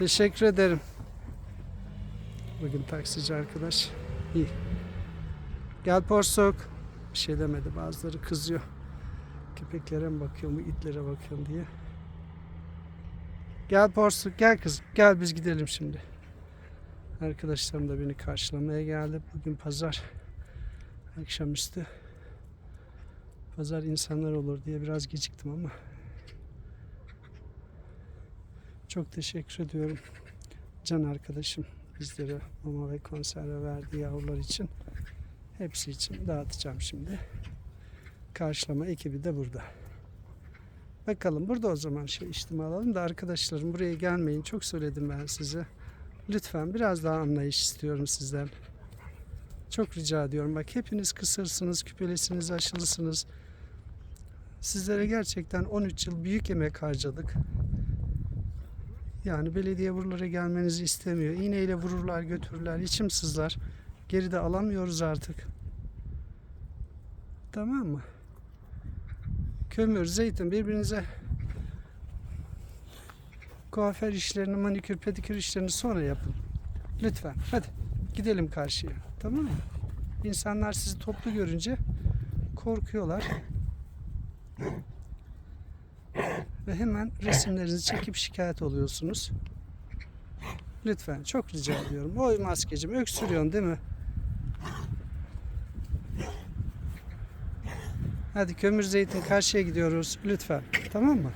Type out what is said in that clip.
Teşekkür ederim. Bugün taksici arkadaş. İyi. Gel porsuk. Bir şey demedi. Bazıları kızıyor. Köpeklere mi bakıyor mu, itlere bakıyorum diye. Gel porsuk, gel kız. Gel biz gidelim şimdi. Arkadaşlarım da beni karşılamaya geldi. Bugün pazar. Akşamüstü. Pazar insanlar olur diye biraz geciktim ama. Çok teşekkür ediyorum. Can arkadaşım bizlere mama ve konserve verdi yavrular için. Hepsi için dağıtacağım şimdi. Karşılama ekibi de burada. Bakalım burada o zaman şey içtima alalım da arkadaşlarım buraya gelmeyin. Çok söyledim ben size. Lütfen biraz daha anlayış istiyorum sizden. Çok rica ediyorum. Bak hepiniz kısırsınız, küpelisiniz, aşılısınız. Sizlere gerçekten 13 yıl büyük emek harcadık. Yani belediye buralara gelmenizi istemiyor. İğneyle vururlar, götürürler, içim sızlar. Geride alamıyoruz artık. Tamam mı? Kömür, zeytin birbirinize kuaför işlerini, manikür, pedikür işlerini sonra yapın. Lütfen. Hadi gidelim karşıya. Tamam mı? İnsanlar sizi toplu görünce korkuyorlar. Ve hemen resimlerinizi çekip şikayet oluyorsunuz. Lütfen çok rica ediyorum. Oy maskecim öksürüyorsun değil mi? Hadi kömür zeytin karşıya gidiyoruz lütfen. Tamam mı?